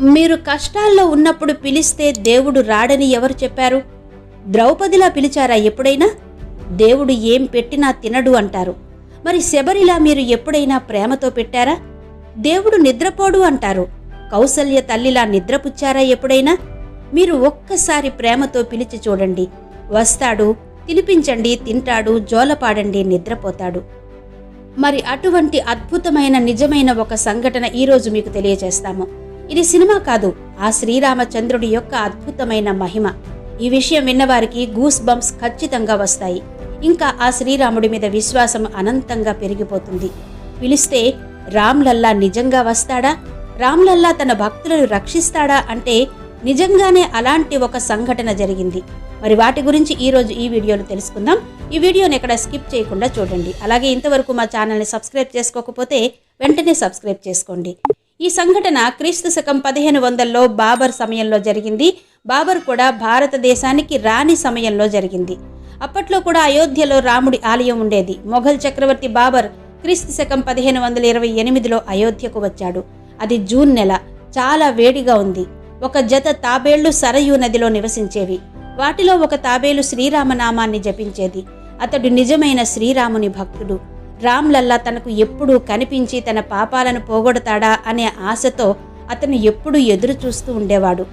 మీరు కష్టాల్లో ఉన్నప్పుడు పిలిస్తే దేవుడు రాడని ఎవరు చెప్పారు? ద్రౌపదిలా పిలిచారా ఎప్పుడైనా? దేవుడు ఏం పెట్టినా తినడు అంటారు. మరి శబరిలా మీరు ఎప్పుడైనా ప్రేమతో పెట్టారా? దేవుడు నిద్రపోడు అంటారు. కౌసల్య తల్లిలా నిద్రపుచ్చారా ఎప్పుడైనా? మీరు ఒక్కసారి ప్రేమతో పిలిచి చూడండి. వస్తాడు తినిపించండి తింటాడు జోలపాడండి నిద్రపోతాడు. మరి అటువంటి అద్భుతమైన నిజమైన ఒక సంఘటన ఈరోజు మీకు తెలియజేస్తాము. ఇది సినిమా కాదు. ఆ శ్రీరామచంద్రుడి యొక్క అద్భుతమైన మహిమ. ఈ విషయం విన్నవారికి గూస్ బంప్స్ ఖచ్చితంగా వస్తాయి. ఇంకా ఆ శ్రీరాముడి మీద విశ్వాసం అనంతంగా పెరిగిపోతుంది. పిలిస్తే రామ్లల్లా నిజంగా వస్తాడా? రామ్లల్లా తన భక్తులను రక్షిస్తాడా? అంటే నిజంగానే అలాంటి ఒక సంఘటన జరిగింది. మరి వాటి గురించి ఈరోజు ఈ వీడియోలో తెలుసుకుందాం. ఈ వీడియోని ఎక్కడ స్కిప్ చేయకుండా చూడండి. అలాగే ఇంతవరకు మా ఛానల్ని సబ్స్క్రైబ్ చేసుకోకపోతే వెంటనే సబ్స్క్రైబ్ చేసుకోండి. ఈ సంఘటన క్రీస్తు శకం పదిహేను వందల్లో బాబర్ సమయంలో జరిగింది. బాబర్ కూడా భారతదేశానికి రాని సమయంలో జరిగింది. అప్పట్లో కూడా అయోధ్యలో రాముడి ఆలయం ఉండేది. మొఘల్ చక్రవర్తి బాబర్ క్రీస్తు శకం పదిహేను వందల ఇరవై ఎనిమిదిలో అయోధ్యకు వచ్చాడు. అది జూన్ నెల. చాలా వేడిగా ఉంది. ఒక జత తాబేళ్ళు సరయూ నదిలో నివసించేవి. వాటిలో ఒక తాబేలు శ్రీరామనామాన్ని జపించేది. అతడు నిజమైన శ్రీరాముని భక్తుడు. రామ్లల్లా తనకు ఎప్పుడూ కనిపించి తన పాపాలను పోగొడతాడా అనే ఆశతో అతను ఎప్పుడూ ఎదురు చూస్తూ ఉండేవాడు.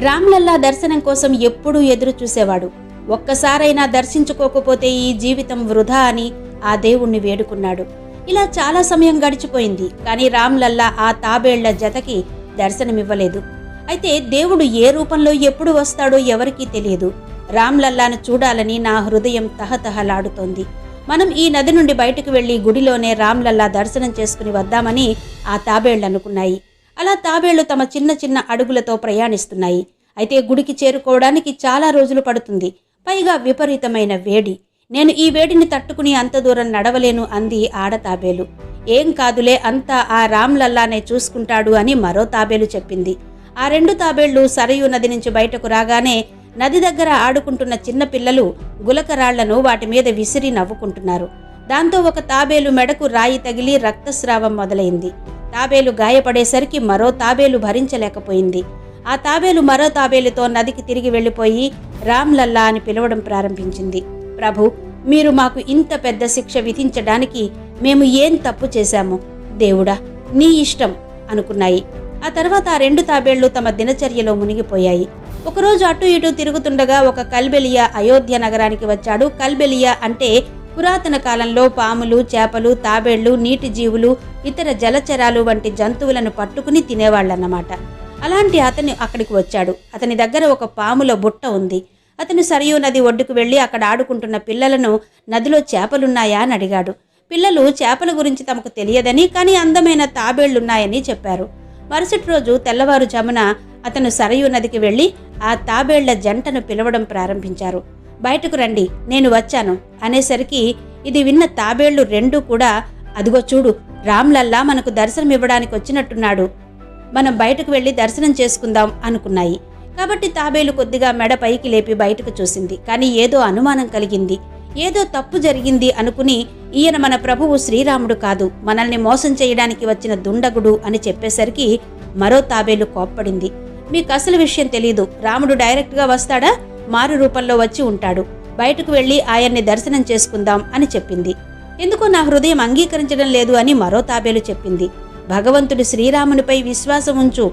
రామ్లల్లా దర్శనం కోసం ఎప్పుడూ ఎదురు చూసేవాడు ఒక్కసారైనా దర్శించుకోకపోతే ఈ జీవితం వృధా అని ఆ దేవుణ్ణి వేడుకున్నాడు. ఇలా చాలా సమయం గడిచిపోయింది కానీ రామ్లల్లా ఆ తాబేళ్ళ జతకి దర్శనమివ్వలేదు. అయితే దేవుడు ఏ రూపంలో ఎప్పుడు వస్తాడో ఎవరికీ తెలియదు. రామ్లల్లాను చూడాలని నా హృదయం తహతహలాడుతోంది. మనం ఈ నది నుండి బయటకు వెళ్ళి గుడిలోనే రామ్లల్లా దర్శనం చేసుకుని వద్దామని ఆ తాబేళ్ళు అనుకున్నాయి. అలా తాబేళ్ళు తమ చిన్న చిన్న అడుగులతో ప్రయాణిస్తున్నాయి. అయితే గుడికి చేరుకోవడానికి చాలా రోజులు పడుతుంది. పైగా విపరీతమైన వేడి. నేను ఈ వేడిని తట్టుకుని అంత దూరం నడవలేను అంది ఆడ తాబేలు. ఏం కాదులే అంతా ఆ రామ్లల్లానే చూసుకుంటాడు అని మరో తాబేలు చెప్పింది. ఆ రెండు తాబేళ్ళు సరయూ నది నుంచి బయటకు రాగానే నది దగ్గర ఆడుకుంటున్న చిన్న పిల్లలు గులకరాళ్ళను వాటి మీద విసిరి నవ్వుకుంటున్నారు. దాంతో ఒక తాబేలు మెడకు రాయి తగిలి రక్తస్రావం మొదలైంది. తాబేలు గాయపడేసరికి మరో తాబేలు భరించలేకపోయింది. ఆ తాబేలు మరో తాబేలుతో నదికి తిరిగి వెళ్ళిపోయి రామ్లల్లా అని పిలవడం ప్రారంభించింది. ప్రభు మీరు మాకు ఇంత పెద్ద శిక్ష విధించడానికి మేము ఏం తప్పు చేశాము? దేవుడా నీ ఇష్టం అనుకున్నాయి. ఆ తర్వాత ఆ రెండు తాబేళ్ళు తమ దినచర్యలో మునిగిపోయాయి. ఒకరోజు అటు ఇటు తిరుగుతుండగా ఒక కల్బెలియా అయోధ్య నగరానికి వచ్చాడు. కల్బెలియా అంటే పురాతన కాలంలో పాములు చేపలు తాబేళ్ళు నీటి జీవులు ఇతర జలచరాలు వంటి జంతువులను పట్టుకుని తినేవాళ్ళన్నమాట. అలాంటి అతను అక్కడికి వచ్చాడు. అతని దగ్గర ఒక పాముల బుట్ట ఉంది. అతను సరియూ నది ఒడ్డుకు వెళ్ళి అక్కడ ఆడుకుంటున్న పిల్లలను నదిలో చేపలున్నాయా అని అడిగాడు. పిల్లలు చేపల గురించి తమకు తెలియదని కానీ అందమైన తాబేళ్ళున్నాయని చెప్పారు. మరుసటి రోజు తెల్లవారుజామున అతను సరయూ నదికి వెళ్ళి ఆ తాబేళ్ళ జంటను పిలవడం ప్రారంభించారు. బయటకు రండి నేను వచ్చాను అనేసరికి ఇది విన్న తాబేళ్ళు రెండూ కూడా అదిగో చూడు రామ్లల్లా మనకు దర్శనం ఇవ్వడానికి వచ్చినట్టున్నాడు. మనం బయటకు వెళ్ళి దర్శనం చేసుకుందాం అనుకున్నాయి. కాబట్టి తాబేలు కొద్దిగా మెడ పైకి లేపి బయటకు చూసింది. కానీ ఏదో అనుమానం కలిగింది. ఏదో తప్పు జరిగింది అనుకుని ఈయన మన ప్రభువు శ్రీరాముడు కాదు మనల్ని మోసం చేయడానికి వచ్చిన దుండగుడు అని చెప్పేసరికి మరో తాబేలు కోప్పడింది. మీకు అసలు విషయం తెలీదు. రాముడు డైరెక్ట్గా వస్తాడా? మారు రూపంలో వచ్చి ఉంటాడు. బయటకు వెళ్ళి ఆయన్ని దర్శనం చేసుకుందాం అని చెప్పింది. ఎందుకో నా హృదయం అంగీకరించడం లేదు అని మరో తాబేలు చెప్పింది. భగవంతుడు శ్రీరామునిపై విశ్వాసం ఉంచు.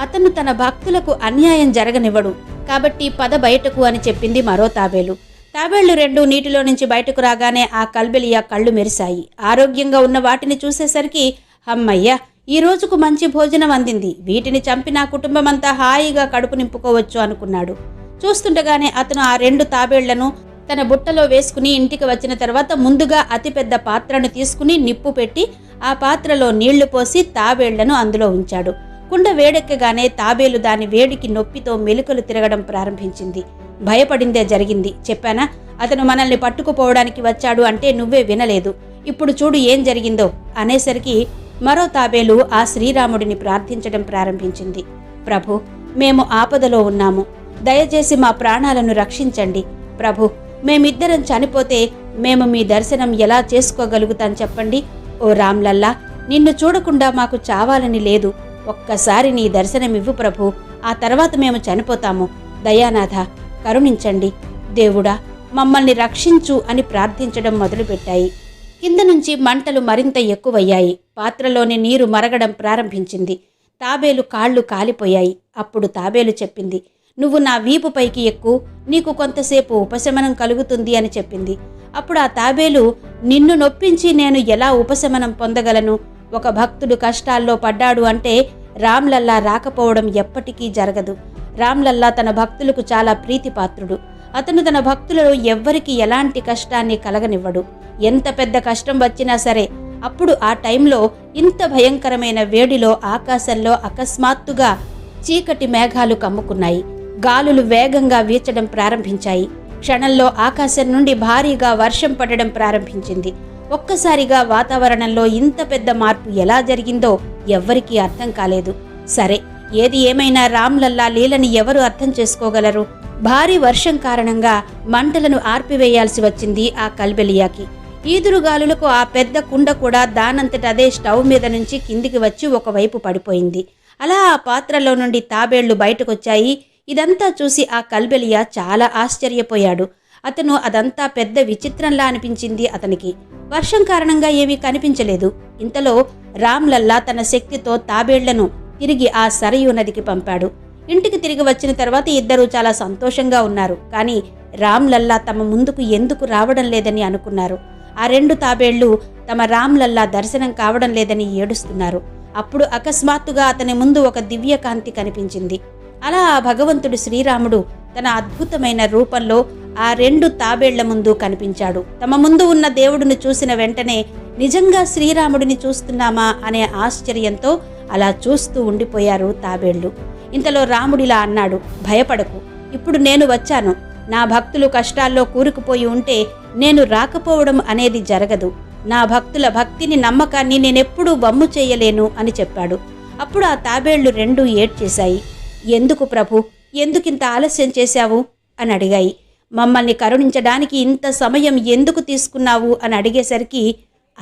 అతను తన భక్తులకు అన్యాయం జరగనివ్వడు. కాబట్టి పద బయటకు అని చెప్పింది మరో తాబేలు. తాబేళ్ళు రెండు నీటిలో నుంచి బయటకు రాగానే ఆ కల్బెలియా కళ్ళు మెరిశాయి. ఆరోగ్యంగా ఉన్న వాటిని చూసేసరికి అమ్మయ్యా ఈ రోజుకు మంచి భోజనం అందింది. వీటిని చంపి నా కుటుంబమంతా హాయిగా కడుపు నింపుకోవచ్చు అనుకున్నాడు. చూస్తుండగానే అతను ఆ రెండు తాబేళ్ళను తన బుట్టలో వేసుకుని ఇంటికి వచ్చిన తర్వాత ముందుగా అతిపెద్ద పాత్రను తీసుకుని నిప్పు పెట్టి ఆ పాత్రలో నీళ్ళు పోసి తాబేళ్ళను అందులో ఉంచాడు. కుండ వేడెక్కగానే తాబేలు దాని వేడికి నొప్పితో మెలుకలు తిరగడం ప్రారంభించింది. భయపడిందే జరిగింది. చెప్పానా? అతను మనల్ని పట్టుకుపోవడానికి వచ్చాడు అంటే నువ్వే వినలేదు. ఇప్పుడు చూడు ఏం జరిగిందో అనేసరికి మరో తాబేలు ఆ శ్రీరాముడిని ప్రార్థించడం ప్రారంభించింది. ప్రభు మేము ఆపదలో ఉన్నాము. దయచేసి మా ప్రాణాలను రక్షించండి. ప్రభు మేమిద్దరం చనిపోతే మేము మీ దర్శనం ఎలా చేసుకోగలుగుతాం చెప్పండి. ఓ రామ్లల్లా నిన్ను చూడకుండా మాకు చావాలని లేదు. ఒక్కసారి నీ దర్శనమివ్వు ప్రభు. ఆ తర్వాత మేము చనిపోతాము. దయానాథ కరుణించండి. దేవుడా మమ్మల్ని రక్షించు అని ప్రార్థించడం మొదలుపెట్టాయి. కింద నుంచి మంటలు మరింత ఎక్కువయ్యాయి. పాత్రలోని నీరు మరగడం ప్రారంభించింది. తాబేలు కాళ్ళు కాలిపోయాయి. అప్పుడు తాబేలు చెప్పింది నువ్వు నా వీపు పైకి ఎక్కు. నీకు కొంతసేపు ఉపశమనం కలుగుతుంది అని చెప్పింది. అప్పుడు ఆ తాబేలు నిన్ను నొప్పించి నేను ఎలా ఉపశమనం పొందగలను? ఒక భక్తుడు కష్టాల్లో పడ్డాడు అంటే రామ్లల్లా రాకపోవడం ఎప్పటికీ జరగదు. రామ్లల్లా తన భక్తులకు చాలా ప్రీతిపాత్రుడు. అతను తన భక్తులలో ఎవ్వరికి ఎలాంటి కష్టాన్ని కలగనివ్వడు. ఎంత పెద్ద కష్టం వచ్చినా సరే అప్పుడు ఆ టైంలో ఇంత భయంకరమైన వేడిలో ఆకాశంలో అకస్మాత్తుగా చీకటి మేఘాలు కమ్ముకున్నాయి. గాలులు వేగంగా వీచడం ప్రారంభించాయి. క్షణంలో ఆకాశం నుండి భారీగా వర్షం పడడం ప్రారంభించింది. ఒక్కసారిగా వాతావరణంలో ఇంత పెద్ద మార్పు ఎలా జరిగిందో ఎవ్వరికీ అర్థం కాలేదు. సరే ఏది ఏమైనా రామ్లల్లా లీలని ఎవరు అర్థం చేసుకోగలరు? భారీ వర్షం కారణంగా మంటలను ఆర్పివేయాల్సి వచ్చింది ఆ కల్బెలియాకి. ఈదురుగాలులకు ఆ పెద్ద కుండ కూడా దానంతట అదే స్టవ్ మీద నుంచి కిందికి వచ్చి ఒకవైపు పడిపోయింది. అలా ఆ పాత్రలో నుండి తాబేళ్ళు బయటకొచ్చాయి. ఇదంతా చూసి ఆ కల్బెలియా చాలా ఆశ్చర్యపోయాడు. అతను అదంతా పెద్ద విచిత్రంలా అనిపించింది అతనికి. వర్షం కారణంగా ఏమీ కనిపించలేదు. ఇంతలో రామ్లల్లా తన శక్తితో తాబేళ్ళను తిరిగి ఆ సరయూ నదికి పంపాడు. ఇంటికి తిరిగి వచ్చిన తర్వాత ఇద్దరూ చాలా సంతోషంగా ఉన్నారు. కానీ రామ్లల్లా తమ ముందుకు ఎందుకు రావడం లేదని అనుకున్నారు. ఆ రెండు తాబేళ్ళు తమ రామ్లల్లా దర్శనం కావడం లేదని ఏడుస్తున్నారు. అప్పుడు అకస్మాత్తుగా అతని ముందు ఒక దివ్యకాంతి కనిపించింది. అలా ఆ భగవంతుడు శ్రీరాముడు తన అద్భుతమైన రూపంలో ఆ రెండు తాబేళ్ళ ముందు కనిపించాడు. తమ ముందు ఉన్న దేవుడిని చూసిన వెంటనే నిజంగా శ్రీరాముడిని చూస్తున్నామా అనే ఆశ్చర్యంతో అలా చూస్తూ ఉండిపోయారు తాబేళ్ళు. ఇంతలో రాముడిలా అన్నాడు భయపడకు. ఇప్పుడు నేను వచ్చాను. నా భక్తులు కష్టాల్లో కూరుకుపోయి ఉంటే నేను రాకపోవడం అనేది జరగదు. నా భక్తుల భక్తిని నమ్మకాన్ని నేనెప్పుడూ బొమ్ము చేయలేను అని చెప్పాడు. అప్పుడు ఆ తాబేళ్ళు రెండూ ఏడ్చేశాయి. ఎందుకు ప్రభు? ఎందుకింత ఆలస్యం చేశావు? అని అడిగాయి. మమ్మల్ని కరుణించడానికి ఇంత సమయం ఎందుకు తీసుకున్నావు? అని అడిగేసరికి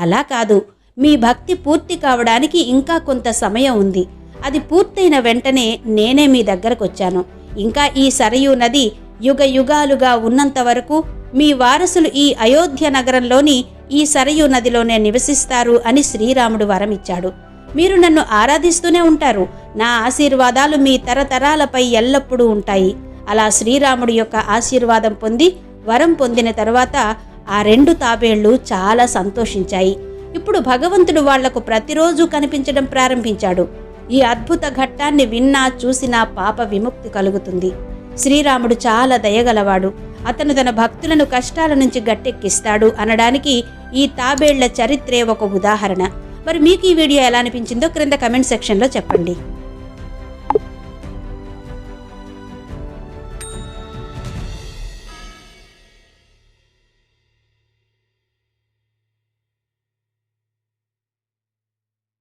అలా కాదు. మీ భక్తి పూర్తి కావడానికి ఇంకా కొంత సమయం ఉంది. అది పూర్తయిన వెంటనే నేనే మీ దగ్గరకు వచ్చాను ఇంకా ఈ సరయూ నది యుగ యుగాలుగా ఉన్నంత వరకు మీ వారసులు ఈ అయోధ్య నగరంలోని ఈ సరయు నదిలోనే నివసిస్తారు అని శ్రీరాముడు వరమిచ్చాడు. మీరు నన్ను ఆరాధిస్తూనే ఉంటారు. నా ఆశీర్వాదాలు మీ తరతరాలపై ఎల్లప్పుడూ ఉంటాయి. అలా శ్రీరాముడి యొక్క ఆశీర్వాదం పొంది వరం పొందిన తర్వాత ఆ రెండు తాబేళ్ళు చాలా సంతోషించాయి. ఇప్పుడు భగవంతుడు వాళ్ళకు ప్రతిరోజు కనిపించడం ప్రారంభించాడు. ఈ అద్భుత ఘట్టాన్ని విన్నా చూసినా పాప విముక్తి కలుగుతుంది. శ్రీరాముడు చాలా దయగలవాడు. అతను తన భక్తులను కష్టాల నుంచి గట్టెక్కిస్తాడు అనడానికి ఈ తాబేళ్ళ చరిత్రే ఒక ఉదాహరణ. మరి మీకు ఈ వీడియో ఎలా అనిపించిందో క్రింద కమెంట్ సెక్షన్లో చెప్పండి.